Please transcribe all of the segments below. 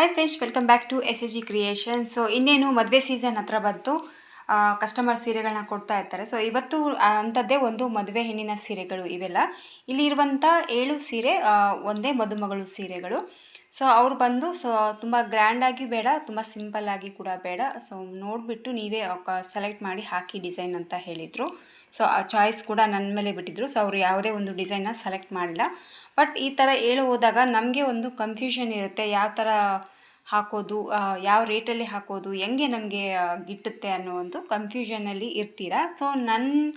Hi friends welcome back to S S G creation so ಇನ್ನೇನು ಮದುವೆ season ಹತ್ರ ಬಂತು. ಕಸ್ಟಮರ್ ಸೀರೆಗಳನ್ನ ಕೊಡ್ತಾ ಇರ್ತಾರೆ. ಸೊ ಇವತ್ತು ಅಂಥದ್ದೇ ಒಂದು ಮದುವೆ ಹೆಣ್ಣಿನ ಸೀರೆಗಳು ಇವೆಲ್ಲ. ಇಲ್ಲಿ ಇರುವಂಥ ಏಳು ಸೀರೆ ಒಂದೇ ಮದುಮಗಳು ಸೀರೆಗಳು. ಸೊ ಅವ್ರು ಬಂದು ಸೊ ತುಂಬ ಗ್ರ್ಯಾಂಡಾಗಿ ಬೇಡ, ತುಂಬ ಸಿಂಪಲ್ಲಾಗಿ ಕೂಡ ಬೇಡ. ಸೊ ನೋಡಿಬಿಟ್ಟು ನೀವೇ ಸೆಲೆಕ್ಟ್ ಮಾಡಿ ಹಾಕಿ ಡಿಸೈನ್ ಅಂತ ಹೇಳಿದರು. ಸೊ ಆ ಚಾಯ್ಸ್ ಕೂಡ ನನ್ನ ಮೇಲೆ ಬಿಟ್ಟಿದ್ರು. ಸೊ ಅವರು ಯಾವುದೇ ಒಂದು ಡಿಸೈನ್ನ ಸೆಲೆಕ್ಟ್ ಮಾಡಿಲ್ಲ. ಬಟ್ ಈ ಥರ ಹೇಳು ಹೋದಾಗ ನಮಗೆ ಒಂದು ಕನ್ಫ್ಯೂಷನ್ ಇರುತ್ತೆ. ಯಾವ ಥರ ಹಾಕೋದು ಯಾವ ರೇಟಲ್ಲಿ ಹಾಕೋದು, ಹೆಂಗೆ ನಮಗೆ ಗಿಟ್ಟುತ್ತೆ ಅನ್ನೋ ಒಂದು ಕನ್ಫ್ಯೂಷನಲ್ಲಿ ಇರ್ತೀರಾ? ಸೊ ನನ್ನ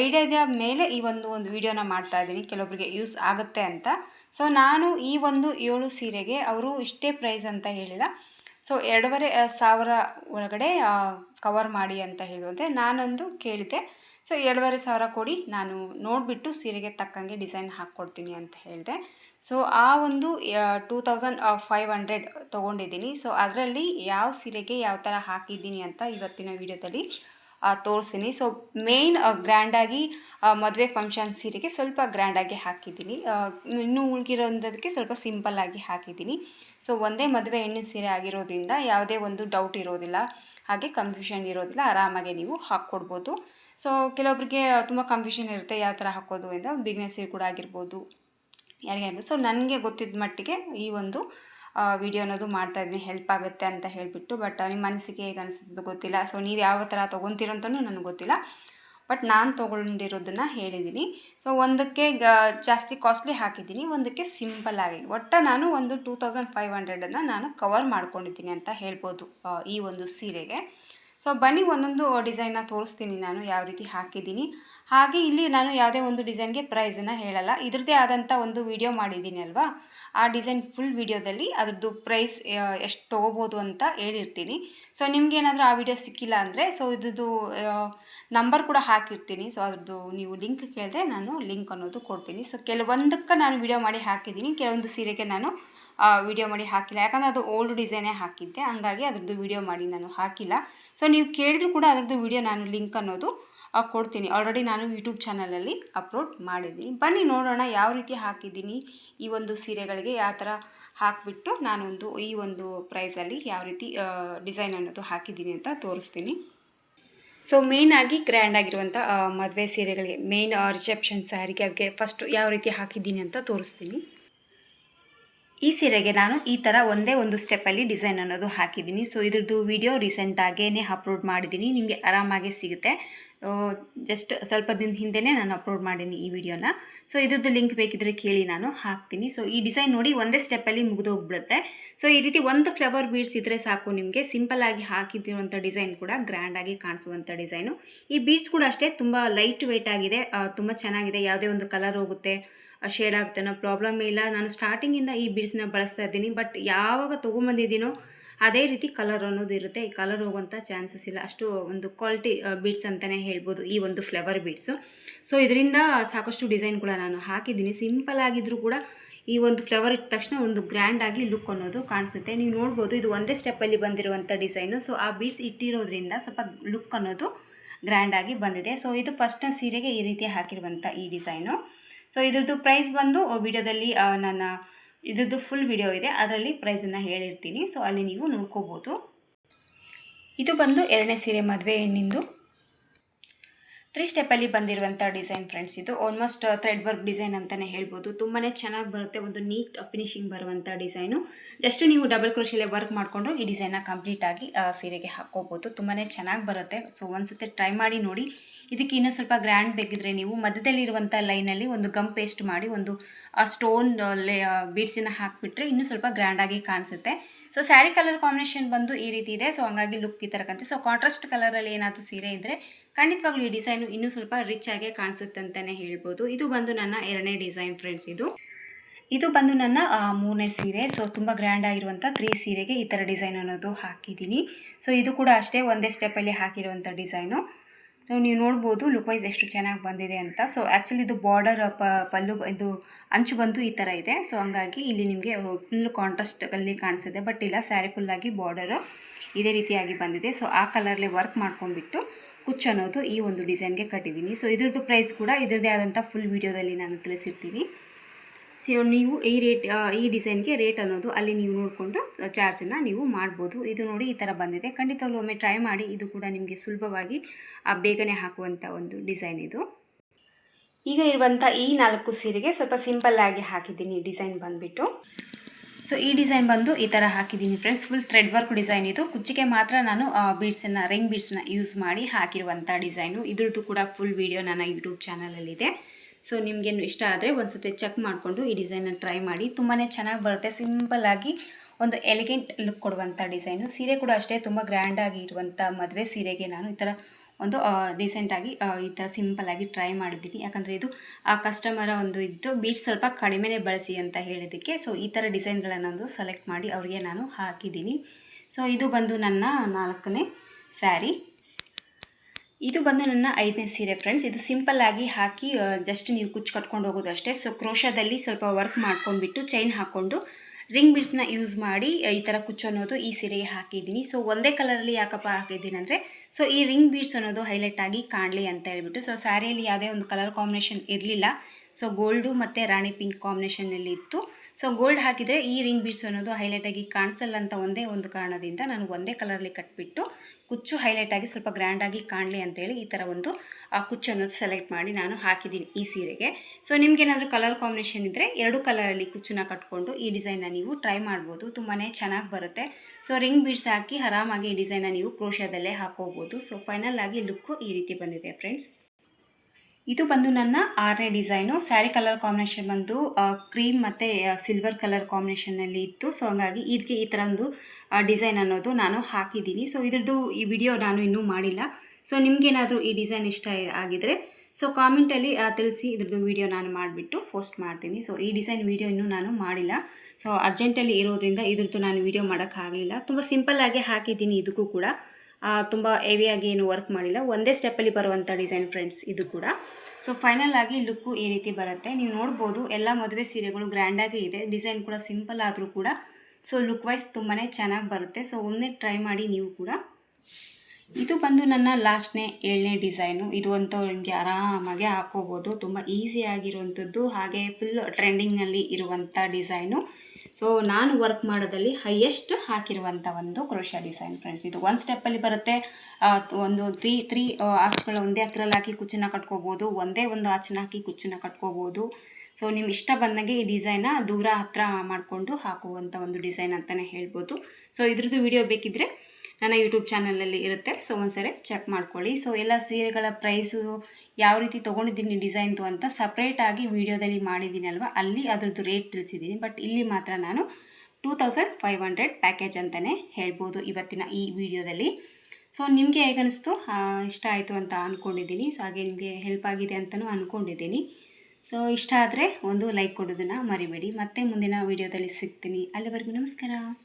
ಐಡಿಯಾದ ಮೇಲೆ ಈ ಒಂದು ಒಂದು ವಿಡಿಯೋನ ಮಾಡ್ತಾ ಇದ್ದೀನಿ. ಕೆಲವೊಬ್ಬರಿಗೆ ಯೂಸ್ ಆಗುತ್ತೆ ಅಂತ. ಸೊ ನಾನು ಈ ಒಂದು ಏಳು ಸೀರೆಗೆ ಅವರು ಇಷ್ಟೇ ಪ್ರೈಸ್ ಅಂತ ಹೇಳಿಲ್ಲ. ಸೊ ಎರಡೂವರೆ ಸಾವಿರ ಒಳಗಡೆ ಕವರ್ ಮಾಡಿ ಅಂತ ಹೇಳುವಂತೆ ನಾನೊಂದು ಕೇಳಿದೆ. ಸೊ ಎರಡೂವರೆ ಸಾವಿರ ಕೊಡಿ, ನಾನು ನೋಡಿಬಿಟ್ಟು ಸೀರೆಗೆ ತಕ್ಕಂಗೆ ಡಿಸೈನ್ ಹಾಕ್ಕೊಡ್ತೀನಿ ಅಂತ ಹೇಳಿದೆ. ಸೊ ಆ ಒಂದು ಟೂ ತೌಸಂಡ್ ಫೈವ್ ಹಂಡ್ರೆಡ್ ತೊಗೊಂಡಿದ್ದೀನಿ. ಸೊ ಅದರಲ್ಲಿ ಯಾವ ಸೀರೆಗೆ ಯಾವ ಥರ ಹಾಕಿದ್ದೀನಿ ಅಂತ ಇವತ್ತಿನ ವಿಡಿಯೋದಲ್ಲಿ ತೋರಿಸ್ತೀನಿ. ಸೊ ಮೇನ್ ಗ್ರ್ಯಾಂಡಾಗಿ ಮದುವೆ ಫಂಕ್ಷನ್ ಸೀರೆಗೆ ಸ್ವಲ್ಪ ಗ್ರ್ಯಾಂಡಾಗಿ ಹಾಕಿದ್ದೀನಿ. ಇನ್ನೂ ಉಳ್ಗಿರೋದಕ್ಕೆ ಸ್ವಲ್ಪ ಸಿಂಪಲ್ಲಾಗಿ ಹಾಕಿದ್ದೀನಿ. ಸೊ ಒಂದೇ ಮದುವೆ ಹೆಣ್ಣಿನ ಸೀರೆ ಆಗಿರೋದ್ರಿಂದ ಯಾವುದೇ ಒಂದು ಡೌಟ್ ಇರೋದಿಲ್ಲ. ಹಾಗೆ ಕನ್ಫ್ಯೂಷನ್ ಇರೋದಿಲ್ಲ. ಆರಾಮಾಗಿ ನೀವು ಹಾಕ್ಕೊಡ್ಬೋದು. ಸೊ ಕೆಲವೊಬ್ಬರಿಗೆ ತುಂಬ ಕನ್ಫ್ಯೂಷನ್ ಇರುತ್ತೆ ಯಾವ ಥರ ಹಾಕೋದು ಅಂತ. ಬಿಗ್ನೆಸ್ಸಿಗೆ ಕೂಡ ಆಗಿರ್ಬೋದು. ಯಾರಿಗೆ ಅಂದರೆ ಸೊ ನನಗೆ ಗೊತ್ತಿದ್ದ ಮಟ್ಟಿಗೆ ಈ ಒಂದು ವಿಡಿಯೋ ಅನ್ನೋದು ಮಾಡ್ತಾ ಇದ್ದೀನಿ ಹೆಲ್ಪ್ ಆಗುತ್ತೆ ಅಂತ ಹೇಳಿಬಿಟ್ಟು ಬಟ್ ನಿಮ್ಮ ಮನಸ್ಸಿಗೆ ಹೇಗೆ ಅನಿಸುತ್ತೋ ಗೊತ್ತಿಲ್ಲ. ಸೊ ನೀವು ಯಾವ ಥರ ತೊಗೊತೀರೋ ಅಂತಲೂ ನನಗೆ ಗೊತ್ತಿಲ್ಲ. ಬಟ್ ನಾನು ತೊಗೊಂಡಿರೋದನ್ನು ಹೇಳಿದ್ದೀನಿ ಸೊ ಒಂದಕ್ಕೆ ಗ, ಜಾಸ್ತಿ ಕಾಸ್ಟ್ಲಿ ಹಾಕಿದ್ದೀನಿ ಒಂದಕ್ಕೆ ಸಿಂಪಲ್ ಆಗಿ ಒಟ್ಟು ನಾನು ಒಂದು ಟೂ ತೌಸಂಡ್ ಫೈವ್ ಹಂಡ್ರೆಡನ್ನು ನಾನು ಕವರ್ ಮಾಡ್ಕೊಂಡಿದ್ದೀನಿ ಅಂತ ಹೇಳ್ಬೋದು ಈ ಒಂದು ಸೀರೆಗೆ. ಸೊ ಬನ್ನಿ ಒಂದೊಂದು ಡಿಸೈನ್ನ ತೋರಿಸ್ತೀನಿ ನಾನು ಯಾವ ರೀತಿ ಹಾಕಿದ್ದೀನಿ. ಹಾಗೆ ಇಲ್ಲಿ ನಾನು ಯಾವುದೇ ಒಂದು ಡಿಸೈನ್ಗೆ ಪ್ರೈಸನ್ನು ಹೇಳಲ್ಲ. ಇದ್ರದ್ದೇ ಆದಂಥ ಒಂದು ವಿಡಿಯೋ ಮಾಡಿದ್ದೀನಿ ಅಲ್ವಾ? ಆ ಡಿಸೈನ್ ಫುಲ್ ವಿಡಿಯೋದಲ್ಲಿ ಅದ್ರದ್ದು ಪ್ರೈಸ್ ಎಷ್ಟು ತೊಗೋಬೋದು ಅಂತ ಹೇಳಿರ್ತೀನಿ. ಸೊ ನಿಮ್ಗೆ ಏನಾದರೂ ಆ ವಿಡಿಯೋ ಸಿಕ್ಕಿಲ್ಲ ಅಂದರೆ ಸೊ ಇದ್ರದ್ದು ನಂಬರ್ ಕೂಡ ಹಾಕಿರ್ತೀನಿ. ಸೊ ಅದ್ರದ್ದು ನೀವು ಲಿಂಕ್ ಕೇಳಿದ್ರೆ ನಾನು ಲಿಂಕ್ ಅನ್ನೋದು ಕೊಡ್ತೀನಿ. ಸೊ ಕೆಲವೊಂದಕ್ಕೆ ನಾನು ವಿಡಿಯೋ ಮಾಡಿ ಹಾಕಿದ್ದೀನಿ. ಕೆಲವೊಂದು ಸೀರೆಗೆ ನಾನು ವಿಡಿಯೋ ಮಾಡಿ ಹಾಕಿಲ್ಲ. ಯಾಕಂದರೆ ಅದು ಓಲ್ಡ್ ಡಿಸೈನೇ ಹಾಕಿದ್ದೆ. ಹಂಗಾಗಿ ಅದ್ರದ್ದು ವಿಡಿಯೋ ಮಾಡಿ ನಾನು ಹಾಕಿಲ್ಲ. ಸೊ ನೀವು ಕೇಳಿದ್ರು ಕೂಡ ಅದ್ರದ್ದು ವಿಡಿಯೋ ನಾನು ಲಿಂಕ್ ಅನ್ನೋದು ಕೊಡ್ತೀನಿ. ಆಲ್ರೆಡಿ ನಾನು ಯೂಟ್ಯೂಬ್ ಚಾನಲಲ್ಲಿ ಅಪ್ಲೋಡ್ ಮಾಡಿದ್ದೀನಿ. ಬನ್ನಿ ನೋಡೋಣ ಯಾವ ರೀತಿ ಹಾಕಿದ್ದೀನಿ ಈ ಒಂದು ಸೀರೆಗಳಿಗೆ, ಯಾವ ಥರ ಹಾಕಿಬಿಟ್ಟು ನಾನೊಂದು ಈ ಒಂದು ಪ್ರೈಸಲ್ಲಿ ಯಾವ ರೀತಿ ಡಿಸೈನ್ ಅನ್ನೋದು ಹಾಕಿದ್ದೀನಿ ಅಂತ ತೋರಿಸ್ತೀನಿ. ಸೊ ಮೇಯ್ನ್ ಆಗಿ ಗ್ರ್ಯಾಂಡ್ ಆಗಿರುವಂಥ ಮದುವೆ ಸೀರೆಗಳಿಗೆ ಮೇಯ್ನ್ ರಿಸೆಪ್ಷನ್ ಸ್ಯಾರಿಗೆ ಅವಕ್ಕೆ ಫಸ್ಟು ಯಾವ ರೀತಿ ಹಾಕಿದ್ದೀನಿ ಅಂತ ತೋರಿಸ್ತೀನಿ. ಈ ಸೀರೆಗೆ ನಾನು ಈ ಥರ ಒಂದೇ ಒಂದು ಸ್ಟೆಪ್ಪಲ್ಲಿ ಡಿಸೈನ್ ಅನ್ನೋದು ಹಾಕಿದ್ದೀನಿ. ಸೊ ಇದ್ರದ್ದು ವಿಡಿಯೋ ರೀಸೆಂಟಾಗೇ ಅಪ್ಲೋಡ್ ಮಾಡಿದ್ದೀನಿ. ನಿಮಗೆ ಆರಾಮಾಗಿ ಸಿಗುತ್ತೆ. ಜಸ್ಟ್ ಸ್ವಲ್ಪ ದಿನ ಹಿಂದೆನೇ ನಾನು ಅಪ್ಲೋಡ್ ಮಾಡೀನಿ ಈ ವಿಡಿಯೋನ ಸೊ ಇದ್ರದ್ದು ಲಿಂಕ್ ಬೇಕಿದ್ರೆ ಕೇಳಿ ನಾನು ಹಾಕ್ತೀನಿ. ಸೊ ಈ ಡಿಸೈನ್ ನೋಡಿ ಒಂದೇ ಸ್ಟೆಪ್ಪಲ್ಲಿ ಮುಗಿದೋಗ್ಬಿಡುತ್ತೆ ಸೊ ಈ ರೀತಿ ಒಂದು ಫ್ಲವರ್ ಬೀಡ್ಸ್ ಇದ್ದರೆ ಸಾಕು ನಿಮಗೆ. ಸಿಂಪಲ್ಲಾಗಿ ಹಾಕಿದ್ದಿರುವಂಥ ಡಿಸೈನ್ ಕೂಡ ಗ್ರ್ಯಾಂಡಾಗಿ ಕಾಣಿಸುವಂಥ ಡಿಸೈನು ಈ ಬೀಡ್ಸ್ ಕೂಡ ಅಷ್ಟೇ ತುಂಬ ಲೈಟ್ ವೆಯ್ಟ್ ಆಗಿದೆ ತುಂಬ ಚೆನ್ನಾಗಿದೆ. ಯಾವುದೇ ಒಂದು ಕಲರ್ ಹೋಗುತ್ತೆ. ಶೇಡ್ ಆಗ್ತಾನೋ ಪ್ರಾಬ್ಲಮ್ ಇಲ್ಲ. ನಾನು ಸ್ಟಾರ್ಟಿಂಗಿಂದ ಈ ಬಿಡ್ಸ್ನ ಬಳಸ್ತಾ ಇದ್ದೀನಿ ಬಟ್ ಯಾವಾಗ ತೊಗೊಂಬಂದಿದ್ದೀನೋ ಅದೇ ರೀತಿ ಕಲರ್ ಅನ್ನೋದು ಇರುತ್ತೆ. ಈ ಕಲರ್ ಹೋಗುವಂಥ ಚಾನ್ಸಸ್ ಇಲ್ಲ. ಅಷ್ಟು ಒಂದು ಕ್ವಾಲಿಟಿ ಬೀಡ್ಸ್ ಅಂತಲೇ ಹೇಳ್ಬೋದು, ಈ ಒಂದು ಫ್ಲವರ್ ಬೀಡ್ಸು ಸೊ ಇದರಿಂದ ಸಾಕಷ್ಟು ಡಿಸೈನ್ ಕೂಡ ನಾನು ಹಾಕಿದ್ದೀನಿ. ಸಿಂಪಲ್ ಆಗಿದ್ದರೂ ಕೂಡ ಈ ಒಂದು ಫ್ಲವರ್ ಇಟ್ಟ ತಕ್ಷಣ ಒಂದು ಗ್ರ್ಯಾಂಡ್ ಆಗಿ ಲುಕ್ ಅನ್ನೋದು ಕಾಣಿಸುತ್ತೆ. ನೀವು ನೋಡ್ಬೋದು, ಇದು ಒಂದೇ ಸ್ಟೆಪ್ಪಲ್ಲಿ ಬಂದಿರುವಂಥ ಡಿಸೈನು ಸೊ ಆ ಬೀಡ್ಸ್ ಇಟ್ಟಿರೋದ್ರಿಂದ ಸ್ವಲ್ಪ ಲುಕ್ ಅನ್ನೋದು ಗ್ರ್ಯಾಂಡ್ ಆಗಿ ಬಂದಿದೆ. ಸೊ ಇದು ಫಸ್ಟ್ನ ಸೀರೆಗೆ ಈ ರೀತಿ ಹಾಕಿರುವಂಥ ಈ ಡಿಸೈನು ಸೊ ಇದ್ರದ್ದು ಪ್ರೈಸ್ ಬಂದು ವಿಡಿಯೋದಲ್ಲಿ ನಾನು ಇದ್ರದ್ದು ಫುಲ್ ವಿಡಿಯೋ ಇದೆ. ಅದರಲ್ಲಿ ಪ್ರೈಸನ್ನು ಹೇಳಿರ್ತೀನಿ. ಸೊ ಅಲ್ಲಿ ನೀವು ನೋಡ್ಕೋಬೋದು. ಇದು ಬಂದು ಎರಡನೇ ಸೀರೆ ಮದುವೆ ಹೆಣ್ಣಿಂದು. ತ್ರೀ ಸ್ಟೆಪ್ಪಲ್ಲಿ ಬಂದಿರುವಂಥ ಡಿಸೈನ್ ಫ್ರೆಂಡ್ಸ್ ಇದು ಆಲ್ಮೋಸ್ಟ್ ಥ್ರೆಡ್ ವರ್ಕ್ ಡಿಸೈನ್ ಅಂತಲೇ ಹೇಳ್ಬೋದು. ತುಂಬಾ ಚೆನ್ನಾಗಿ ಬರುತ್ತೆ, ಒಂದು ನೀಟ್ ಫಿನಿಶಿಂಗ್ ಬರುವಂಥ ಡಿಸೈನು ಜಸ್ಟ್ ನೀವು ಡಬಲ್ ಕ್ರೋಶಿಯಲ್ಲೇ ವರ್ಕ್ ಮಾಡಿಕೊಂಡು ಈ ಡಿಸೈನ್ನ ಕಂಪ್ಲೀಟಾಗಿ ಸೀರೆಗೆ ಹಾಕ್ಕೋಬೋದು. ತುಂಬಾ ಚೆನ್ನಾಗಿ ಬರುತ್ತೆ. ಸೊ ಒಂದ್ಸತಿ ಟ್ರೈ ಮಾಡಿ ನೋಡಿ. ಇದಕ್ಕೆ ಇನ್ನೂ ಸ್ವಲ್ಪ ಗ್ರ್ಯಾಂಡ್ ಬೇಕಿದ್ರೆ ನೀವು ಮಧ್ಯದಲ್ಲಿರುವಂಥ ಲೈನಲ್ಲಿ ಒಂದು ಗಮ್ ಪೇಸ್ಟ್ ಮಾಡಿ, ಒಂದು ಸ್ಟೋನ್ ಲೇ ಬೀಡ್ಸಿನ ಹಾಕಿಬಿಟ್ರೆ ಇನ್ನೂ ಸ್ವಲ್ಪ ಗ್ರ್ಯಾಂಡಾಗಿ ಕಾಣಿಸುತ್ತೆ. ಸೊ ಸ್ಯಾರಿ ಕಲರ್ ಕಾಂಬಿನೇಷನ್ ಬಂದು ಈ ರೀತಿ ಇದೆ. ಸೊ ಹಂಗಾಗಿ ಲುಕ್ ಈ ಥರ ಕಾಣುತ್ತೆ ಸೊ ಕಾಂಟ್ರಾಸ್ಟ್ ಕಲರಲ್ಲಿ ಏನಾದರೂ ಸೀರೆ ಇದ್ದರೆ ಖಂಡಿತವಾಗ್ಲೂ ಈ ಡಿಸೈನು ಇನ್ನೂ ಸ್ವಲ್ಪ ರಿಚ್ ಆಗಿ ಕಾಣಿಸುತ್ತೆ ಅಂತಲೇ ಹೇಳ್ಬೋದು. ಇದು ಬಂದು ನನ್ನ ಎರಡನೇ ಡಿಸೈನ್ ಫ್ರೆಂಡ್ಸ್ ಇದು. ಇದು ಬಂದು ನನ್ನ ಮೂರನೇ ಸೀರೆ. ಸೊ ತುಂಬ ಗ್ರ್ಯಾಂಡ್ ಆಗಿರುವಂಥ ತ್ರೀ ಸೀರೆಗೆ ಈ ಥರ ಡಿಸೈನ್ ಅನ್ನೋದು ಹಾಕಿದ್ದೀನಿ. ಸೊ ಇದು ಕೂಡ ಅಷ್ಟೇ ಒಂದೇ ಸ್ಟೆಪ್ಪಲ್ಲಿ ಹಾಕಿರುವಂಥ ಡಿಸೈನು. ಸೊ ನೀವು ನೋಡ್ಬೋದು ಲುಕ್ ವೈಸ್ ಎಷ್ಟು ಚೆನ್ನಾಗಿ ಬಂದಿದೆ ಅಂತ. ಸೊ ಆ್ಯಕ್ಚುಲಿ ಇದು ಬಾರ್ಡರ್ ಪ, ಪಲ್ಲು ಇದು ಅಂಚು ಬಂದು ಈ ಥರ ಇದೆ. ಸೊ ಹಂಗಾಗಿ ಇಲ್ಲಿ ನಿಮಗೆ ಫುಲ್ ಕಾಂಟ್ರಾಸ್ಟಲ್ಲಿ ಕಾಣಿಸಿದೆ ಬಟ್ ಇಲ್ಲ ಸ್ಯಾರಿ ಫುಲ್ಲಾಗಿ ಬಾರ್ಡರು ಇದೇ ರೀತಿಯಾಗಿ ಬಂದಿದೆ. ಸೊ ಆ ಕಲರ್ಲಿ ವರ್ಕ್ ಮಾಡ್ಕೊಂಡ್ಬಿಟ್ಟು ಕುಚ್ಚು ಅನ್ನೋದು ಈ ಒಂದು ಡಿಸೈನ್ಗೆ ಕಟ್ಟಿದ್ದೀನಿ. ಸೊ ಇದ್ರದ್ದು ಪ್ರೈಸ್ ಕೂಡ ಇದರದ್ದೇ ಆದಂಥ ಫುಲ್ ವೀಡಿಯೋದಲ್ಲಿ ನಾನು ತಿಳಿಸಿರ್ತೀನಿ. ಸೊ ನೀವು ಈ ರೇಟ್ ಈ ಡಿಸೈನ್ಗೆ ರೇಟ್ ಅನ್ನೋದು ಅಲ್ಲಿ ನೀವು ನೋಡಿಕೊಂಡು ಚಾರ್ಜನ್ನು ನೀವು ಮಾಡ್ಬೋದು. ಇದು ನೋಡಿ ಈ ಥರ ಬಂದಿದೆ. ಖಂಡಿತವಾಗ್ಲೂ ಒಮ್ಮೆ ಟ್ರೈ ಮಾಡಿ, ಇದು ಕೂಡ ನಿಮಗೆ ಸುಲಭವಾಗಿ ಬೇಗನೆ ಹಾಕುವಂಥ ಒಂದು ಡಿಸೈನ್ ಇದು. ಈಗ ಇರುವಂಥ ಈ ನಾಲ್ಕು ಸೀರೆಗೆ ಸ್ವಲ್ಪ ಸಿಂಪಲ್ ಆಗಿ ಹಾಕಿದ್ದೀನಿ ಡಿಸೈನ್ ಬಂದುಬಿಟ್ಟು. ಸೊ ಈ ಡಿಸೈನ್ ಬಂದು ಈ ಥರ ಹಾಕಿದ್ದೀನಿ friends full thread work design ಇದು. ಕುಚ್ಚಿಗೆ ಮಾತ್ರ ನಾನು ಬೀಡ್ಸನ್ನು ರಿಂಗ್ ಬೀಡ್ಸನ್ನ ಯೂಸ್ ಮಾಡಿ ಹಾಕಿರುವಂಥ ಡಿಸೈನು ಇದ್ರದ್ದು ಕೂಡ ಫುಲ್ ವೀಡಿಯೋ ನನ್ನ ಯೂಟ್ಯೂಬ್ ಚಾನಲಲ್ಲಿದೆ ಸೊ ನಿಮಗೇನು ಇಷ್ಟ ಆದರೆ ಒಂದ್ಸತಿ ಚೆಕ್ ಮಾಡಿಕೊಂಡು ಈ ಡಿಸೈನನ್ನು ಟ್ರೈ ಮಾಡಿ. ತುಂಬಾ ಚೆನ್ನಾಗಿ ಬರುತ್ತೆ. ಸಿಂಪಲ್ಲಾಗಿ ಒಂದು ಎಲಿಗೆಂಟ್ ಲುಕ್ ಕೊಡುವಂಥ ಡಿಸೈನು ಸೀರೆ ಕೂಡ ಅಷ್ಟೇ ತುಂಬ ಗ್ರ್ಯಾಂಡಾಗಿ ಇರುವಂಥ ಮದುವೆ ಸೀರೆಗೆ ನಾನು ಈ ಥರ ಒಂದು ರೀಸೆಂಟಾಗಿ ಈ ಥರ ಸಿಂಪಲಾಗಿ ಟ್ರೈ ಮಾಡಿದ್ದೀನಿ. ಯಾಕಂದರೆ ಇದು, ಆ ಕಸ್ಟಮರ ಒಂದು ಇದ್ದು ಬೀಚ್ ಸ್ವಲ್ಪ ಕಡಿಮೆನೇ ಬಳಸಿ ಅಂತ ಹೇಳಿದ್ದಕ್ಕೆ. ಸೊ ಈ ಥರ ಡಿಸೈನ್ಗಳನ್ನೊಂದು ಸೆಲೆಕ್ಟ್ ಮಾಡಿ ಅವರಿಗೆ ನಾನು ಹಾಕಿದ್ದೀನಿ. ಸೊ ಇದು ಬಂದು ನನ್ನ ನಾಲ್ಕನೇ ಸ್ಯಾರಿ ಇದು ಬಂದು ನನ್ನ ಐದನೇ ಸೀರೆ ಫ್ರೆಂಡ್ಸ್ ಇದು ಸಿಂಪಲ್ಲಾಗಿ ಹಾಕಿ ಜಸ್ಟ್ ನೀವು ಕುಚ್ಚು ಕಟ್ಕೊಂಡು ಹೋಗೋದು ಅಷ್ಟೇ. ಸೊ ಕ್ರೋಶದಲ್ಲಿ ಸ್ವಲ್ಪ ವರ್ಕ್ ಮಾಡ್ಕೊಂಡ್ಬಿಟ್ಟು ಚೈನ್ ಹಾಕ್ಕೊಂಡು ರಿಂಗ್ ಬಿಡ್ಸ್ನ ಯೂಸ್ ಮಾಡಿ ಈ ಥರ ಕುಚ್ಚು ಅನ್ನೋದು ಈ ಸೀರೆಗೆ ಹಾಕಿದ್ದೀನಿ. ಸೊ ಒಂದೇ ಕಲರಲ್ಲಿ ಯಾಕಪ್ಪ ಹಾಕಿದ್ದೀನಿ ಅಂದರೆ ಸೊ ಈ ರಿಂಗ್ ಬೀಡ್ಸ್ ಅನ್ನೋದು ಹೈಲೈಟ್ ಆಗಿ ಕಾಣಲಿ ಅಂತ ಹೇಳ್ಬಿಟ್ಟು ಸೊ ಸ್ಯಾರಿಯಲ್ಲಿ ಯಾವುದೇ ಒಂದು ಕಲರ್ ಕಾಂಬಿನೇಷನ್ ಇರಲಿಲ್ಲ. ಸೊ ಗೋಲ್ಡು ಮತ್ತು ರಾಣಿ ಪಿಂಕ್ ಕಾಂಬಿನೇಷನಲ್ಲಿ ಇತ್ತು. ಸೊ ಗೋಲ್ಡ್ ಹಾಕಿದರೆ ಈ ರಿಂಗ್ ಬೀಡ್ಸ್ ಅನ್ನೋದು ಹೈಲೈಟಾಗಿ ಕಾಣಿಸಲ್ಲ ಅಂತ ಒಂದೇ ಒಂದು ಕಾರಣದಿಂದ ನಾನು ಒಂದೇ ಕಲರಲ್ಲಿ ಕಟ್ಬಿಟ್ಟು ಕುಚ್ಚು ಹೈಲೈಟಾಗಿ ಸ್ವಲ್ಪ ಗ್ರ್ಯಾಂಡಾಗಿ ಕಾಣಲಿ ಅಂತೇಳಿ ಈ ಥರ ಒಂದು ಕುಚ್ಚು ಅನ್ನೋದು ಸೆಲೆಕ್ಟ್ ಮಾಡಿ ನಾನು ಹಾಕಿದ್ದೀನಿ ಈ ಸೀರೆಗೆ. ಸೊ ನಿಮಗೇನಾದರೂ ಕಲರ್ ಕಾಂಬಿನೇಷನ್ ಇದ್ದರೆ ಎರಡು ಕಲರಲ್ಲಿ ಕುಚ್ಚನ್ನ ಕಟ್ಕೊಂಡು ಈ ಡಿಸೈನ್ನ ನೀವು ಟ್ರೈ ಮಾಡ್ಬೋದು. ತುಂಬಾ ಚೆನ್ನಾಗಿ ಬರುತ್ತೆ. ಸೊ ರಿಂಗ್ ಬೀಡ್ಸ್ ಹಾಕಿ ಆರಾಮಾಗಿ ಈ ಡಿಸೈನ್ನ ನೀವು ಕ್ರೋಶದಲ್ಲೇ ಹಾಕೋಬೋದು. ಸೊ ಫೈನಲ್ ಆಗಿ ಲುಕ್ಕು ಈ ರೀತಿ ಬಂದಿದೆ ಫ್ರೆಂಡ್ಸ್ ಇದು ಬಂದು ನನ್ನ ಆರನೇ ಡಿಸೈನು. ಸ್ಯಾರಿ ಕಲರ್ ಕಾಂಬಿನೇಷನ್ ಬಂದು ಕ್ರೀಮ್ ಮತ್ತು ಸಿಲ್ವರ್ ಕಲರ್ ಕಾಂಬಿನೇಷನಲ್ಲಿ ಇತ್ತು. ಸೊ, ಹಂಗಾಗಿ ಇದಕ್ಕೆ ಈ ಥರ ಒಂದು ಡಿಸೈನ್ ಅನ್ನೋದು ನಾನು ಹಾಕಿದ್ದೀನಿ. ಸೊ, ಇದ್ರದ್ದು ಈ ವಿಡಿಯೋ ನಾನು ಇನ್ನೂ ಮಾಡಿಲ್ಲ. ಸೊ, ನಿಮಗೇನಾದರೂ ಈ ಡಿಸೈನ್ ಇಷ್ಟ ಆಗಿದರೆ, ಸೊ ಕಾಮೆಂಟಲ್ಲಿ ತಿಳಿಸಿ ಇದ್ರದ್ದು ವಿಡಿಯೋ ನಾನು ಮಾಡಿಬಿಟ್ಟು ಪೋಸ್ಟ್ ಮಾಡ್ತೀನಿ. ಸೊ, ಈ ಡಿಸೈನ್ ವಿಡಿಯೋ ಇನ್ನೂ ನಾನು ಮಾಡಿಲ್ಲ. ಸೊ, ಅರ್ಜೆಂಟಲ್ಲಿ ಇರೋದ್ರಿಂದ ಇದ್ರದ್ದು ನಾನು ವಿಡಿಯೋ ಮಾಡೋಕ್ಕಾಗಲಿಲ್ಲ. ತುಂಬ ಸಿಂಪಲ್ಲಾಗಿ ಹಾಕಿದ್ದೀನಿ ಇದಕ್ಕೂ ಕೂಡ. ತುಂಬ ಹೆವಿಯಾಗಿ ಏನು ವರ್ಕ್ ಮಾಡಿಲ್ಲ. ಒಂದೇ ಸ್ಟೆಪ್ಪಲ್ಲಿ ಬರುವಂಥ ಡಿಸೈನ್ ಫ್ರೆಂಡ್ಸ್ ಇದು ಕೂಡ. ಸೊ ಫೈನಲ್ ಆಗಿ ಲುಕ್ಕು ಈ ರೀತಿ ಬರುತ್ತೆ. ನೀವು ನೋಡ್ಬೋದು ಎಲ್ಲ ಮದುವೆ ಸೀರೆಗಳು ಗ್ರ್ಯಾಂಡಾಗಿ ಇದೆ. ಡಿಸೈನ್ ಕೂಡ ಸಿಂಪಲ್ ಆದರೂ ಕೂಡ. ಸೊ ಲುಕ್ ವೈಸ್ ತುಂಬಾ ಚೆನ್ನಾಗಿ ಬರುತ್ತೆ. ಸೊ ಒಮ್ಮೆ ಟ್ರೈ ಮಾಡಿ ನೀವು ಕೂಡ. ಇದು ಬಂದು ನನ್ನ ಲಾಸ್ಟ್ನೇ ಏಳನೇ ಡಿಸೈನು. ಇದು ಅಂತೂ ನಿಮಗೆ ಆರಾಮಾಗಿ ಹಾಕೋಬೋದು. ತುಂಬ ಈಸಿಯಾಗಿರುವಂಥದ್ದು ಹಾಗೆ ಫುಲ್ ಟ್ರೆಂಡಿಂಗ್ನಲ್ಲಿ ಇರುವಂಥ ಡಿಸೈನು. ಸೊ ನಾನು ವರ್ಕ್ ಮಾಡೋದಲ್ಲಿ ಹೈಯೆಸ್ಟ್ ಹಾಕಿರುವಂಥ ಒಂದು ಕ್ರೋಶ ಡಿಸೈನ್ ಫ್ರೆಂಡ್ಸ್ ಇದು ಒಂದು ಸ್ಟೆಪ್ಪಲ್ಲಿ ಬರುತ್ತೆ. ಒಂದು ತ್ರೀ ತ್ರೀ ಆಚ್ಗಳು ಒಂದೇ ಹತ್ರಲ್ಲಿ ಹಾಕಿ ಕುಚ್ಚನ್ನ ಕಟ್ಕೋಬೋದು. ಒಂದೇ ಒಂದು ಆಚನ್ನ ಹಾಕಿ ಕುಚ್ಚನ್ನ ಕಟ್ಕೋಬೋದು. ಸೊ ನಿಮ್ಮ ಇಷ್ಟ ಬಂದಂಗೆ ಈ ಡಿಸೈನ ದೂರ ಹತ್ತಿರ ಮಾಡಿಕೊಂಡು ಹಾಕುವಂಥ ಒಂದು ಡಿಸೈನ್ ಅಂತಲೇ ಹೇಳ್ಬೋದು. ಸೊ ಇದ್ರದ್ದು ವಿಡಿಯೋ ಬೇಕಿದ್ದರೆ ನನ್ನ ಯೂಟ್ಯೂಬ್ ಚಾನಲಲ್ಲಿ ಇರುತ್ತೆ. ಸೊ ಒಂದ್ಸರಿ ಚೆಕ್ ಮಾಡ್ಕೊಳ್ಳಿ. ಸೊ ಎಲ್ಲ ಸೀರೆಗಳ ಪ್ರೈಸು ಯಾವ ರೀತಿ ತೊಗೊಂಡಿದ್ದೀನಿ ಡಿಸೈನ್ದು ಅಂತ ಸಪ್ರೇಟಾಗಿ ವಿಡಿಯೋದಲ್ಲಿ ಮಾಡಿದ್ದೀನಿ ಅಲ್ವಾ? ಅಲ್ಲಿ ಅದ್ರದ್ದು ರೇಟ್ ತಿಳಿಸಿದ್ದೀನಿ. ಬಟ್ ಇಲ್ಲಿ ಮಾತ್ರ ನಾನು two thousand five hundred package ಅಂತಲೇ ಹೇಳ್ಬೋದು ಇವತ್ತಿನ ಈ ವಿಡಿಯೋದಲ್ಲಿ ಸೊ ನಿಮಗೆ ಹೇಗನ್ನಿಸ್ತು? ಇಷ್ಟ ಆಯಿತು ಅಂತ ಅಂದ್ಕೊಂಡಿದ್ದೀನಿ ಸೊ ಹಾಗೆ ನಿಮಗೆ ಹೆಲ್ಪ್ ಆಗಿದೆ ಅಂತಲೂ ಅಂದ್ಕೊಂಡಿದ್ದೀನಿ ಸೊ ಇಷ್ಟ ಆದರೆ ಒಂದು ಲೈಕ್ ಕೊಡೋದನ್ನು ಮರಿಬೇಡಿ. ಮತ್ತೆ ಮುಂದಿನ ವೀಡಿಯೋದಲ್ಲಿ ಸಿಗ್ತೀನಿ. ಅಲ್ಲಿವರೆಗೂ ನಮಸ್ಕಾರ.